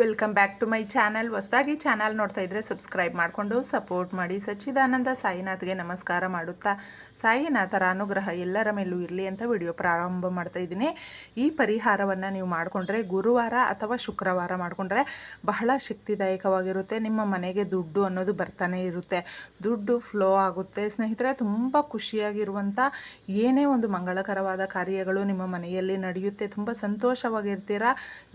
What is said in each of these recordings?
Welcome back to my channel. ಹೊಸದಾಗಿ channel ನೋಡ್ತಾ ಇದ್ದರೆ ಸಬ್ಸ್ಕ್ರೈಬ್ ಮಾಡಿಕೊಂಡು ಸಪೋರ್ಟ್ ಮಾಡಿ. ಸಚ್ಚಿದಾನಂದ ಸಾಯಿನಾಥ್ಗೆ ನಮಸ್ಕಾರ ಮಾಡುತ್ತಾ, ಸಾಯಿನಾಥರ ಅನುಗ್ರಹ ಎಲ್ಲರ ಮೇಲೂ ಇರಲಿ ಅಂತ ವಿಡಿಯೋ ಪ್ರಾರಂಭ ಮಾಡ್ತಾ ಇದ್ದೀನಿ. ಈ ಪರಿಹಾರವನ್ನು ನೀವು ಮಾಡಿಕೊಂಡ್ರೆ, ಗುರುವಾರ ಅಥವಾ ಶುಕ್ರವಾರ ಮಾಡಿಕೊಂಡ್ರೆ ಬಹಳ ಶಕ್ತಿದಾಯಕವಾಗಿರುತ್ತೆ. ನಿಮ್ಮ ಮನೆಗೆ ದುಡ್ಡು ಅನ್ನೋದು ಬರ್ತಾನೆ ಇರುತ್ತೆ. ದುಡ್ಡು ಫ್ಲೋ ಆಗುತ್ತೆ. ಸ್ನೇಹಿತರೆ, ತುಂಬ ಖುಷಿಯಾಗಿರುವಂಥ ಏನೇ ಒಂದು ಮಂಗಳಕರವಾದ ಕಾರ್ಯಗಳು ನಿಮ್ಮ ಮನೆಯಲ್ಲಿ ನಡೆಯುತ್ತೆ, ತುಂಬ ಸಂತೋಷವಾಗಿರ್ತೀರ?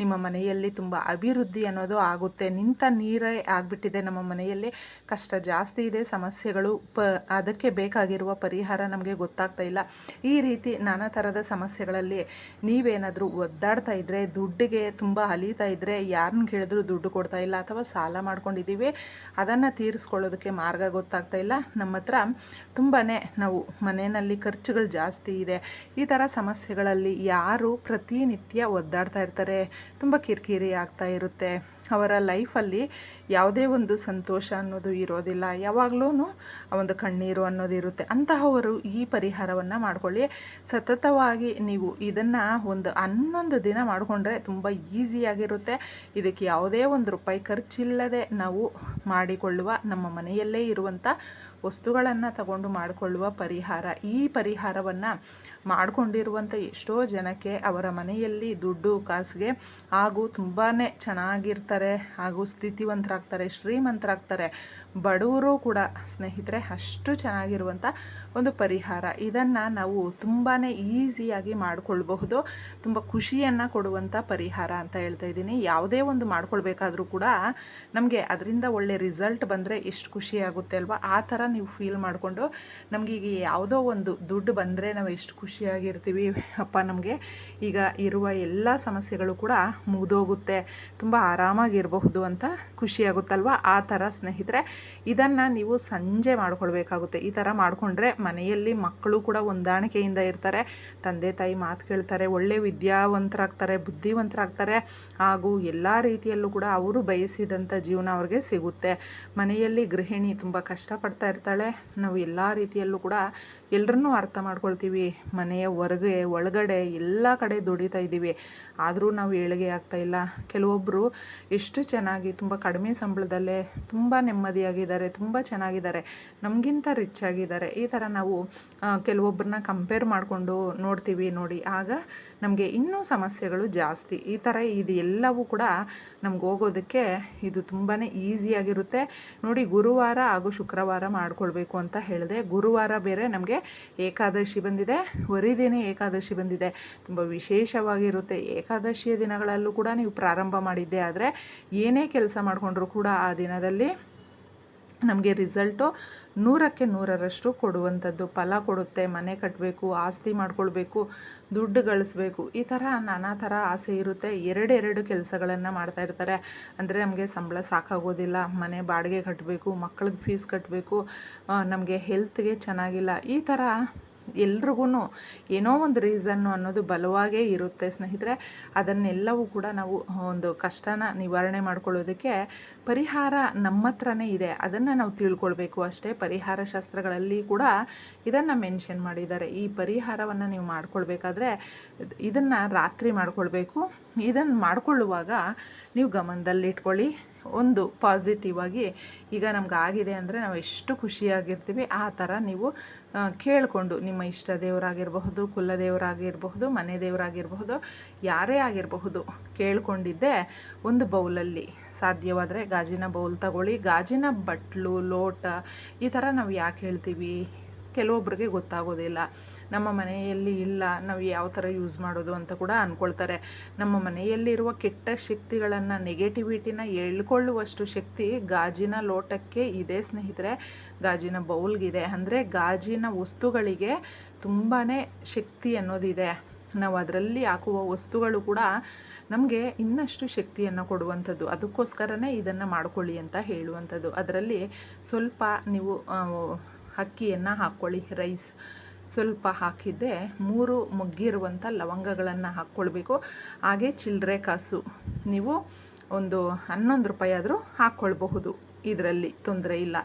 ನಿಮ್ಮ ಮನೆಯಲ್ಲಿ ತುಂಬ ಅಭಿವೃದ್ಧಿ ಅನ್ನೋದು ಆಗುತ್ತೆ. ನಿಂತ ನೀರೇ ಆಗಿಬಿಟ್ಟಿದೆ ನಮ್ಮ ಮನೆಯಲ್ಲಿ. ಕಷ್ಟ ಜಾಸ್ತಿ ಇದೆ, ಸಮಸ್ಯೆಗಳು ಪ, ಅದಕ್ಕೆ ಬೇಕಾಗಿರುವ ಪರಿಹಾರ ನಮಗೆ ಗೊತ್ತಾಗ್ತಾ ಇಲ್ಲ. ಈ ರೀತಿ ನಾನಾ ಥರದ ಸಮಸ್ಯೆಗಳಲ್ಲಿ ನೀವೇನಾದರೂ ಒದ್ದಾಡ್ತಾ ಇದ್ದರೆ ದುಡ್ಡಿಗೆ ತುಂಬ ಅಲೀತಾ ಇದ್ದರೆ ಯಾರನ್ನ ಕೇಳಿದ್ರು ದುಡ್ಡು ಕೊಡ್ತಾ ಇಲ್ಲ ಅಥವಾ ಸಾಲ ಮಾಡ್ಕೊಂಡಿದ್ದೀವಿ ಅದನ್ನು ತೀರಿಸ್ಕೊಳ್ಳೋದಕ್ಕೆ ಮಾರ್ಗ ಗೊತ್ತಾಗ್ತಾ ಇಲ್ಲ. ನಮ್ಮ ಹತ್ರ ತುಂಬಾ ನಾವು ಮನೆಯಲ್ಲಿ ಖರ್ಚುಗಳು ಜಾಸ್ತಿ ಇದೆ. ಈ ಥರ ಸಮಸ್ಯೆಗಳಲ್ಲಿ ಯಾರು ಪ್ರತಿನಿತ್ಯ ಒದ್ದಾಡ್ತಾ ಇರ್ತಾರೆ, ತುಂಬ ಕಿರಿಕಿರಿ ಆಗ್ತಾ ಇರುತ್ತೆ. este ಅವರ ಲೈಫಲ್ಲಿ ಯಾವುದೇ ಒಂದು ಸಂತೋಷ ಅನ್ನೋದು ಇರೋದಿಲ್ಲ. ಯಾವಾಗಲೂ ಒಂದು ಕಣ್ಣೀರು ಅನ್ನೋದು ಇರುತ್ತೆ. ಅಂತಹವರು ಈ ಪರಿಹಾರವನ್ನು ಮಾಡಿಕೊಳ್ಳಿ. ಸತತವಾಗಿ ನೀವು ಇದನ್ನು ಒಂದು ಹನ್ನೊಂದು ದಿನ ಮಾಡಿಕೊಂಡ್ರೆ ತುಂಬ ಈಸಿಯಾಗಿರುತ್ತೆ. ಇದಕ್ಕೆ ಯಾವುದೇ ಒಂದು ರೂಪಾಯಿ ಖರ್ಚಿಲ್ಲದೆ ನಾವು ಮಾಡಿಕೊಳ್ಳುವ ನಮ್ಮ ಮನೆಯಲ್ಲೇ ಇರುವಂಥ ವಸ್ತುಗಳನ್ನು ತಗೊಂಡು ಮಾಡಿಕೊಳ್ಳುವ ಪರಿಹಾರ. ಈ ಪರಿಹಾರವನ್ನು ಮಾಡಿಕೊಂಡಿರುವಂಥ ಎಷ್ಟೋ ಜನಕ್ಕೆ ಅವರ ಮನೆಯಲ್ಲಿ ದುಡ್ಡು, ಕಾಸಿಗೆ ಹಾಗೂ ತುಂಬಾ ಚೆನ್ನಾಗಿರ್ತಾರೆ. ಹಾಗೂ ಸ್ಥಿತಿವಂತರಾಗ್ತಾರೆ, ಶ್ರೀಮಂತರಾಗ್ತಾರೆ, ಬಡವರು ಕೂಡ ಸ್ನೇಹಿತರೆ ಅಷ್ಟು ಚೆನ್ನಾಗಿರುವಂಥ ಒಂದು ಪರಿಹಾರ. ಇದನ್ನು ನಾವು ತುಂಬಾ ಈಸಿಯಾಗಿ ಮಾಡಿಕೊಳ್ಬಹುದು, ತುಂಬ ಖುಷಿಯನ್ನು ಕೊಡುವಂಥ ಪರಿಹಾರ ಅಂತ ಹೇಳ್ತಾ ಇದ್ದೀನಿ. ಯಾವುದೇ ಒಂದು ಮಾಡ್ಕೊಳ್ಬೇಕಾದ್ರೂ ಕೂಡ ನಮಗೆ ಅದರಿಂದ ಒಳ್ಳೆ ರಿಸಲ್ಟ್ ಬಂದರೆ ಎಷ್ಟು ಖುಷಿ ಆಗುತ್ತೆ ಅಲ್ವಾ? ಆ ಥರ ನೀವು ಫೀಲ್ ಮಾಡಿಕೊಂಡು ನಮಗೆ ಈಗ ಯಾವುದೋ ಒಂದು ದುಡ್ಡು ಬಂದರೆ ನಾವು ಎಷ್ಟು ಖುಷಿಯಾಗಿರ್ತೀವಿ ಅಪ್ಪ ನಮಗೆ. ಈಗ ಇರುವ ಎಲ್ಲ ಸಮಸ್ಯೆಗಳು ಕೂಡ ಮುಗಿದೋಗುತ್ತೆ. ತುಂಬ ಆರಾಮಾಗಿರಬಹುದು ಅಂತ ಖುಷಿಯಾಗುತ್ತಲ್ವ? ಆ ಥರ ಸ್ನೇಹಿತರೆ, ಇದನ್ನು ನೀವು ಸಂಜೆ ಮಾಡ್ಕೊಳ್ಬೇಕಾಗುತ್ತೆ. ಈ ಥರ ಮಾಡಿಕೊಂಡ್ರೆ ಮನೆಯಲ್ಲಿ ಮಕ್ಕಳು ಕೂಡ ಹೊಂದಾಣಿಕೆಯಿಂದ ಇರ್ತಾರೆ. ತಂದೆ, ತಾಯಿ ಮಾತು ಕೇಳ್ತಾರೆ, ಒಳ್ಳೆ ವಿದ್ಯಾವಂತರಾಗ್ತಾರೆ, ಬುದ್ಧಿವಂತರಾಗ್ತಾರೆ, ಹಾಗೂ ಎಲ್ಲ ರೀತಿಯಲ್ಲೂ ಕೂಡ ಅವರು ಬಯಸಿದಂಥ ಜೀವನ ಅವ್ರಿಗೆ ಸಿಗುತ್ತೆ. ಮನೆಯಲ್ಲಿ ಗೃಹಿಣಿ ತುಂಬ ಕಷ್ಟಪಡ್ತಾ ಇರ್ತಾಳೆ. ನಾವು ಎಲ್ಲ ರೀತಿಯಲ್ಲೂ ಕೂಡ ಎಲ್ಲರನ್ನೂ ಅರ್ಥ ಮಾಡ್ಕೊಳ್ತೀವಿ. ಮನೆಯ ಹೊರಗೆ, ಒಳಗಡೆ ಎಲ್ಲ ಕಡೆ ದುಡಿತಾ ಇದ್ದೀವಿ. ಆದರೂ ನಾವು ಏಳಿಗೆ ಆಗ್ತಾ ಇಲ್ಲ. ಕೆಲವೊಬ್ಬರು ಎಷ್ಟು ಚೆನ್ನಾಗಿ, ತುಂಬ ಕಡಿಮೆ ಸಂಬಳದಲ್ಲೇ ತುಂಬ ನೆಮ್ಮದಿಯಾಗಿದ್ದಾರೆ, ತುಂಬ ಚೆನ್ನಾಗಿದ್ದಾರೆ, ನಮಗಿಂತ ರಿಚ್ ಆಗಿದ್ದಾರೆ. ಈ ಥರ ನಾವು ಕೆಲವೊಬ್ಬರನ್ನ ಕಂಪೇರ್ ಮಾಡಿಕೊಂಡು ನೋಡ್ತೀವಿ ನೋಡಿ. ಆಗ ನಮಗೆ ಇನ್ನೂ ಸಮಸ್ಯೆಗಳು ಜಾಸ್ತಿ. ಈ ಥರ ಇದು ಎಲ್ಲವೂ ಕೂಡ ನಮ್ಗೆ ಹೋಗೋದಕ್ಕೆ ಇದು ತುಂಬಾ ಈಸಿಯಾಗಿರುತ್ತೆ. ನೋಡಿ, ಗುರುವಾರ ಹಾಗೂ ಶುಕ್ರವಾರ ಮಾಡಿಕೊಳ್ಬೇಕು ಅಂತ ಹೇಳಿದೆ. ಗುರುವಾರ ಬೇರೆ ನಮಗೆ ಏಕಾದಶಿ ಬಂದಿದೆ. ವರಿದಿನ ಏಕಾದಶಿ ಬಂದಿದೆ. ತುಂಬ ವಿಶೇಷವಾಗಿರುತ್ತೆ. ಏಕಾದಶಿಯ ದಿನಗಳಲ್ಲೂ ಕೂಡ ನೀವು ಪ್ರಾರಂಭ ಮಾಡಿದ್ದೆ ಆದರೆ ಏನೇ ಕೆಲಸ ಮಾಡಿಕೊಂಡ್ರೂ ಕೂಡ ಆ ದಿನದಲ್ಲಿ ನಮಗೆ ರಿಸಲ್ಟು ನೂರಕ್ಕೆ ನೂರರಷ್ಟು ಕೊಡುವಂಥದ್ದು. ಫಲ ಕೊಡುತ್ತೆ, ಮನೆ ಕಟ್ಟಬೇಕು ಆಸ್ತಿ ಮಾಡ್ಕೊಳ್ಬೇಕು, ದುಡ್ಡು ಗಳಿಸ್ಬೇಕು. ಈ ಥರ ನಾನಾ ಥರ ಆಸೆ ಇರುತ್ತೆ. ಎರಡೆರಡು ಕೆಲಸಗಳನ್ನು ಮಾಡ್ತಾ ಇರ್ತಾರೆ. ಅಂದರೆ ನಮಗೆ ಸಂಬಳ ಸಾಕಾಗೋದಿಲ್ಲ. ಮನೆ ಬಾಡಿಗೆ ಕಟ್ಟಬೇಕು, ಮಕ್ಳಿಗೆ ಫೀಸ್ ಕಟ್ಟಬೇಕು ನಮಗೆ ಹೆಲ್ತ್ಗೆ ಚೆನ್ನಾಗಿಲ್ಲ. ಈ ಥರ ಎಲ್ರಿಗೂ ಏನೋ ಒಂದು ರೀಸನ್ನು ಅನ್ನೋದು ಬಲವಾಗೇ ಇರುತ್ತೆ ಸ್ನೇಹಿತರೆ. ಅದನ್ನೆಲ್ಲವೂ ಕೂಡ ನಾವು ಒಂದು ಕಷ್ಟನ ನಿವಾರಣೆ ಮಾಡ್ಕೊಳ್ಳೋದಕ್ಕೆ ಪರಿಹಾರ ನಮ್ಮ ಹತ್ರನೇ ಇದೆ. ಅದನ್ನು ನಾವು ತಿಳ್ಕೊಳ್ಬೇಕು ಅಷ್ಟೇ. ಪರಿಹಾರ ಶಾಸ್ತ್ರಗಳಲ್ಲಿ ಕೂಡ ಇದನ್ನು ಮೆನ್ಷನ್ ಮಾಡಿದ್ದಾರೆ. ಈ ಪರಿಹಾರವನ್ನು ನೀವು ಮಾಡ್ಕೊಳ್ಬೇಕಾದ್ರೆ ಇದನ್ನು ರಾತ್ರಿ ಮಾಡ್ಕೊಳ್ಬೇಕು. ಇದನ್ನು ಮಾಡಿಕೊಳ್ಳುವಾಗ ನೀವು ಗಮನದಲ್ಲಿಟ್ಕೊಳ್ಳಿ. ಒಂದು ಪಾಸಿಟಿವ್ ಆಗಿ ಈಗ ನಮ್ಗೆ ಆಗಿದೆ ಅಂದರೆ ನಾವು ಎಷ್ಟು ಖುಷಿಯಾಗಿರ್ತೀವಿ, ಆ ಥರ ನೀವು ಕೇಳಿಕೊಂಡು ನಿಮ್ಮ ಇಷ್ಟ ದೇವರಾಗಿರಬಹುದು ಕುಲದೇವರಾಗಿರಬಹುದು ಮನೆ ದೇವರಾಗಿರಬಹುದು, ಯಾರೇ ಆಗಿರಬಹುದು ಕೇಳಿಕೊಂಡಿದ್ದೆ ಒಂದು ಬೌಲಲ್ಲಿ. ಸಾಧ್ಯವಾದರೆ ಗಾಜಿನ ಬೌಲ್ ತಗೊಳ್ಳಿ. ಗಾಜಿನ ಬಟ್ಲು, ಲೋಟ, ಈ ಥರ ನಾವು ಯಾಕೆ ಹೇಳ್ತೀವಿ? ಕೆಲವೊಬ್ಬರಿಗೆ ಗೊತ್ತಾಗೋದಿಲ್ಲ. ನಮ್ಮ ಮನೆಯಲ್ಲಿ ಇಲ್ಲ, ನಾವು ಯಾವ ಥರ ಯೂಸ್ ಮಾಡೋದು ಅಂತ ಕೂಡ ಅಂದ್ಕೊಳ್ತಾರೆ ನಮ್ಮ ಮನೆಯಲ್ಲಿರುವ ಕೆಟ್ಟ ಶಕ್ತಿಗಳನ್ನು ನೆಗೆಟಿವಿಟಿನ ಎಳ್ಕೊಳ್ಳುವಷ್ಟು ಶಕ್ತಿ ಗಾಜಿನ ಲೋಟಕ್ಕೆ ಇದೆ ಸ್ನೇಹಿತರೆ. ಗಾಜಿನ ಬೌಲ್ಗಿದೆ ಅಂದರೆ ಗಾಜಿನ ವಸ್ತುಗಳಿಗೆ ತುಂಬಾ ಶಕ್ತಿ ಅನ್ನೋದಿದೆ. ನಾವು ಅದರಲ್ಲಿ ಹಾಕುವ ವಸ್ತುಗಳು ಕೂಡ ನಮಗೆ ಇನ್ನಷ್ಟು ಶಕ್ತಿಯನ್ನು ಕೊಡುವಂಥದ್ದು. ಅದಕ್ಕೋಸ್ಕರನೇ ಇದನ್ನು ಮಾಡ್ಕೊಳ್ಳಿ ಅಂತ ಹೇಳುವಂಥದ್ದು. ಅದರಲ್ಲಿ ಸ್ವಲ್ಪ ನೀವು ಅಕ್ಕಿಯನ್ನು ಹಾಕ್ಕೊಳ್ಳಿ ರೈಸ್ ಸ್ವಲ್ಪ ಹಾಕಿದ್ದೆ ಮೂರು ಮುಗ್ಗಿರುವಂಥ ಲವಂಗಗಳನ್ನು ಹಾಕ್ಕೊಳ್ಬೇಕು. ಹಾಗೆ ಚಿಲ್ಲರೆ ಕಾಸು ನೀವು ಒಂದು ಹನ್ನೊಂದು ರೂಪಾಯಿ ಆದರೂ ಹಾಕ್ಕೊಳ್ಬಹುದು. ಇದರಲ್ಲಿ ತೊಂದರೆ ಇಲ್ಲ.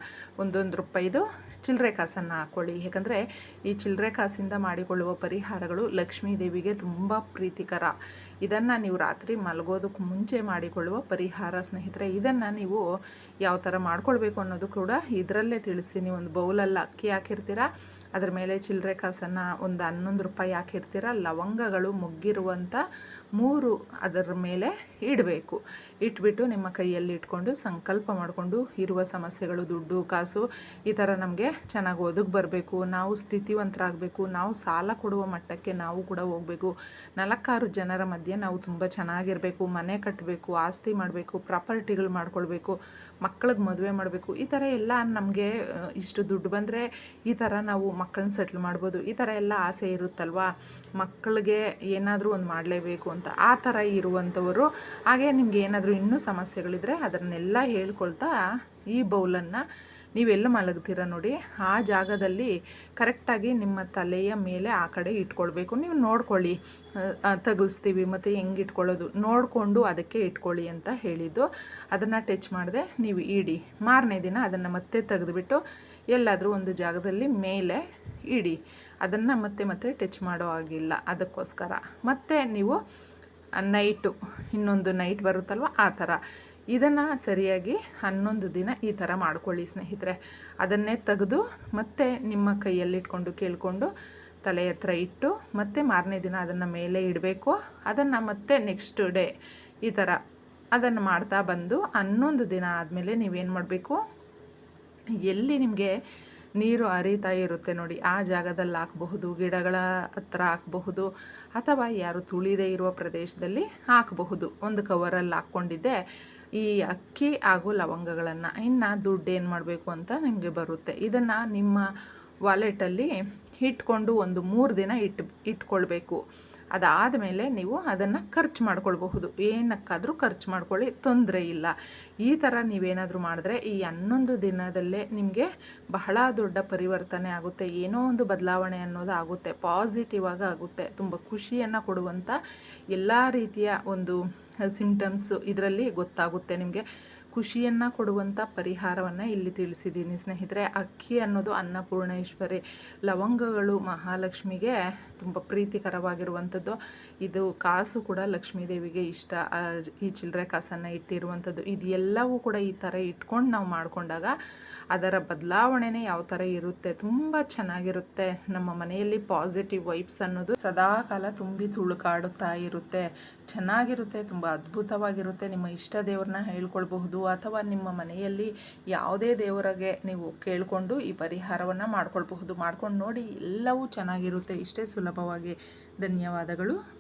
ಒಂದೊಂದು ರೂಪಾಯಿದು ಚಿಲ್ಲರೆ ಕಾಸನ್ನು ಹಾಕ್ಕೊಳ್ಳಿ. ಯಾಕಂದರೆ ಈ ಚಿಲ್ಲರೆ ಕಾಸಿಂದ ಮಾಡಿಕೊಳ್ಳುವ ಪರಿಹಾರಗಳು ಲಕ್ಷ್ಮೀ ದೇವಿಗೆ ತುಂಬ ಪ್ರೀತಿಕರ. ಇದನ್ನು ನೀವು ರಾತ್ರಿ ಮಲಗೋದಕ್ಕೆ ಮುಂಚೆ ಮಾಡಿಕೊಳ್ಳುವ ಪರಿಹಾರ ಸ್ನೇಹಿತರೆ, ಇದನ್ನು ನೀವು ಯಾವ ಥರ ಮಾಡ್ಕೊಳ್ಬೇಕು ಅನ್ನೋದು ಕೂಡ ಇದರಲ್ಲೇ ತಿಳಿಸ್ತೀನಿ ಒಂದು ಬೌಲಲ್ಲಿ ಅಕ್ಕಿ ಹಾಕಿರ್ತೀರ ಅದ್ರ ಮೇಲೆ ಚಿಲ್ಲರೆ ಕಾಸನ್ನು ಒಂದು ಹನ್ನೊಂದು ರೂಪಾಯಿ ಹಾಕಿರ್ತೀರ, ಲವಂಗಗಳು ಮುಗ್ಗಿರುವಂಥ ಮೂರು ಅದರ ಮೇಲೆ ಇಡಬೇಕು. ಇಟ್ಬಿಟ್ಟು ನಿಮ್ಮ ಕೈಯಲ್ಲಿ ಇಟ್ಕೊಂಡು ಸಂಕಲ್ಪ ಮಾಡಿಕೊಂಡು ಇರುವ ಸಮಸ್ಯೆಗಳು, ದುಡ್ಡು, ಕಾಸು ಈ ಥರ ನಮಗೆ ಚೆನ್ನಾಗಿ ಒದಗಿ ಬರಬೇಕು. ನಾವು ಸ್ಥಿತಿವಂತರಾಗಬೇಕು. ನಾವು ಸಾಲ ಕೊಡುವ ಮಟ್ಟಕ್ಕೆ ನಾವು ಕೂಡ ಹೋಗಬೇಕು. ನಾಲ್ಕಾರು ಜನರ ಮಧ್ಯೆ ನಾವು ತುಂಬ ಚೆನ್ನಾಗಿರಬೇಕು. ಮನೆ ಕಟ್ಟಬೇಕು, ಆಸ್ತಿ ಮಾಡಬೇಕು, ಪ್ರಾಪರ್ಟಿಗಳು ಮಾಡ್ಕೊಳ್ಬೇಕು, ಮಕ್ಕಳಿಗೆ ಮದುವೆ ಮಾಡಬೇಕು. ಈ ಥರ ಎಲ್ಲ ನಮಗೆ ಇಷ್ಟು ದುಡ್ಡು ಬಂದರೆ ಈ ಥರ ನಾವು ಮಕ್ಕಳನ್ನ ಸೆಟ್ಲ್ ಮಾಡ್ಬೋದು. ಈ ಥರ ಎಲ್ಲ ಆಸೆ ಇರುತ್ತಲ್ವಾ? ಮಕ್ಕಳಿಗೆ ಏನಾದರೂ ಒಂದು ಮಾಡಲೇಬೇಕು ಅಂತ ಆ ಥರ ಇರುವಂಥವರು ಹಾಗೆ ನಿಮಗೆ ಏನಾದರೂ ಇನ್ನೂ ಸಮಸ್ಯೆಗಳಿದ್ರೆ ಅದನ್ನೆಲ್ಲ ಹೇಳ್ಕೊಳ್ತಾ ಈ ಬೌಲನ್ನು ನೀವೆಲ್ಲ ಮಲಗ್ತೀರ ನೋಡಿ, ಆ ಜಾಗದಲ್ಲಿ ಕರೆಕ್ಟಾಗಿ ನಿಮ್ಮ ತಲೆಯ ಮೇಲೆ ಆ ಕಡೆ ಇಟ್ಕೊಳ್ಬೇಕು. ನೀವು ನೋಡ್ಕೊಳ್ಳಿ ತಗಲಿಸ್ತೀವಿ ಮತ್ತು ಹೆಂಗೆ ಇಟ್ಕೊಳ್ಳೋದು. ನೋಡಿಕೊಂಡು ಅದಕ್ಕೆ ಇಟ್ಕೊಳ್ಳಿ ಅಂತ ಹೇಳಿದ್ದು. ಅದನ್ನು ಟಚ್ ಮಾಡಿದೆ, ನೀವು ಇಡಿ. ಮಾರನೇ ದಿನ ಅದನ್ನು ಮತ್ತೆ ತೆಗೆದುಬಿಟ್ಟು ಎಲ್ಲಾದರೂ ಒಂದು ಜಾಗದಲ್ಲಿ ಮೇಲೆ ಇಡಿ. ಅದನ್ನು ಮತ್ತೆ ಮತ್ತೆ ಟಚ್ ಮಾಡೋ ಆಗಿಲ್ಲ ಅದಕ್ಕೋಸ್ಕರ. ಮತ್ತು ನೀವು ನೈಟು, ಇನ್ನೊಂದು ನೈಟ್ ಬರುತ್ತಲ್ವ, ಆ ಥರ. ಇದನ್ನು ಸರಿಯಾಗಿ ಹನ್ನೊಂದು ದಿನ ಈ ಥರ ಮಾಡ್ಕೊಳ್ಳಿ ಸ್ನೇಹಿತರೆ. ಅದನ್ನೇ ತೆಗೆದು ಮತ್ತೆ ನಿಮ್ಮ ಕೈಯಲ್ಲಿಟ್ಕೊಂಡು ಕೇಳಿಕೊಂಡು ತಲೆ ಹತ್ರ ಇಟ್ಟು ಮತ್ತೆ ಮಾರನೇ ದಿನ ಅದನ್ನು ಮೇಲೆ ಇಡಬೇಕು. ಅದನ್ನು ಮತ್ತೆ ನೆಕ್ಸ್ಟ್ ಡೇ ಈ ಥರ ಅದನ್ನು ಮಾಡ್ತಾ ಬಂದು ಹನ್ನೊಂದು ದಿನ ಆದಮೇಲೆ ನೀವೇನು ಮಾಡಬೇಕು? ಎಲ್ಲಿ ನಿಮಗೆ ನೀರು ಹರಿತಾ ಇರುತ್ತೆ ನೋಡಿ. ಆ ಜಾಗದಲ್ಲಿ ಹಾಕಬಹುದು, ಗಿಡಗಳ ಹತ್ರ ಹಾಕಬಹುದು ಅಥವಾ ಯಾರು ತುಳಿದೇ ಇರುವ ಪ್ರದೇಶದಲ್ಲಿ ಹಾಕಬಹುದು. ಒಂದು ಕವರಲ್ಲಿ ಹಾಕ್ಕೊಂಡಿದ್ದೆ ಈ ಅಕ್ಕಿ ಹಾಗೂ ಲವಂಗಗಳನ್ನು. ಇನ್ನು ದುಡ್ಡು ಏನು ಮಾಡಬೇಕು ಅಂತ ನಿಮಗೆ ಬರುತ್ತೆ. ಇದನ್ನು ನಿಮ್ಮ ವಾಲೆಟಲ್ಲಿ ಇಟ್ಕೊಂಡು ಒಂದು ಮೂರು ದಿನ ಇಟ್ಟು ಇಟ್ಕೊಳ್ಬೇಕು. ಅದಾದಮೇಲೆ ನೀವು ಅದನ್ನು ಖರ್ಚು ಮಾಡ್ಕೊಳ್ಬಹುದು. ಏನಕ್ಕಾದರೂ ಖರ್ಚು ಮಾಡ್ಕೊಳ್ಳಿ, ತೊಂದರೆ ಇಲ್ಲ. ಈ ಥರ ನೀವೇನಾದರೂ ಮಾಡಿದ್ರೆ ಈ ಹನ್ನೊಂದು ದಿನದಲ್ಲೇ ನಿಮಗೆ ಬಹಳ ದೊಡ್ಡ ಪರಿವರ್ತನೆ ಆಗುತ್ತೆ. ಏನೋ ಒಂದು ಬದಲಾವಣೆ ಅನ್ನೋದು ಆಗುತ್ತೆ. ಪಾಸಿಟಿವ್ ಆಗಿ ಆಗುತ್ತೆ. ತುಂಬ ಖುಷಿಯನ್ನು ಕೊಡುವಂಥ ಎಲ್ಲ ರೀತಿಯ ಒಂದು ಸಿಂಪ್ಟಮ್ಸು ಇದರಲ್ಲಿ ಗೊತ್ತಾಗುತ್ತೆ ನಿಮಗೆ. ಖುಷಿಯನ್ನು ಕೊಡುವಂಥ ಪರಿಹಾರವನ್ನು ಇಲ್ಲಿ ತಿಳಿಸಿದ್ದೀನಿ. ಸ್ನೇಹಿತರೆ, ಅಕ್ಕಿ ಅನ್ನೋದು ಅನ್ನಪೂರ್ಣೇಶ್ವರಿ. ಲವಂಗಗಳು ಮಹಾಲಕ್ಷ್ಮಿಗೆ ತುಂಬ ಪ್ರೀತಿಕರವಾಗಿರುವಂಥದ್ದು ಇದು ಕಾಸು ಕೂಡ ಲಕ್ಷ್ಮೀದೇವಿಗೆ ಇಷ್ಟ. ಈ ಚಿಲ್ಲರೆ ಕಾಸನ್ನು ಇಟ್ಟಿರುವಂಥದ್ದು ಇದೆಲ್ಲವೂ ಕೂಡ ಈ ಥರ ಇಟ್ಕೊಂಡು ನಾವು ಮಾಡಿಕೊಂಡಾಗ ಅದರ ಬದಲಾವಣೆನೇ ಯಾವ ಥರ ಇರುತ್ತೆ, ತುಂಬ ಚೆನ್ನಾಗಿರುತ್ತೆ. ನಮ್ಮ ಮನೆಯಲ್ಲಿ ಪಾಸಿಟಿವ್ ವೈಬ್ಸ್ ಅನ್ನೋದು ಸದಾಕಾಲ ತುಂಬಿ ತುಳುಕಾಡುತ್ತಾ ಇರುತ್ತೆ. ಚೆನ್ನಾಗಿರುತ್ತೆ, ತುಂಬ ಅದ್ಭುತವಾಗಿರುತ್ತೆ. ನಿಮ್ಮ ಇಷ್ಟ ದೇವ್ರನ್ನ ಹೇಳ್ಕೊಳ್ಬಹುದು ಅಥವಾ ನಿಮ್ಮ ಮನೆಯಲ್ಲಿ ಯಾವುದೇ ದೇವರಿಗೆ ನೀವು ಕೇಳಿಕೊಂಡು ಈ ಪರಿಹಾರವನ್ನು ಮಾಡ್ಕೊಳ್ಬಹುದು. ಮಾಡ್ಕೊಂಡು ನೋಡಿ ಎಲ್ಲವೂ ಚೆನ್ನಾಗಿರುತ್ತೆ. ಇಷ್ಟೇ ಸುಲಭವಾಗಿ. ಧನ್ಯವಾದಗಳು.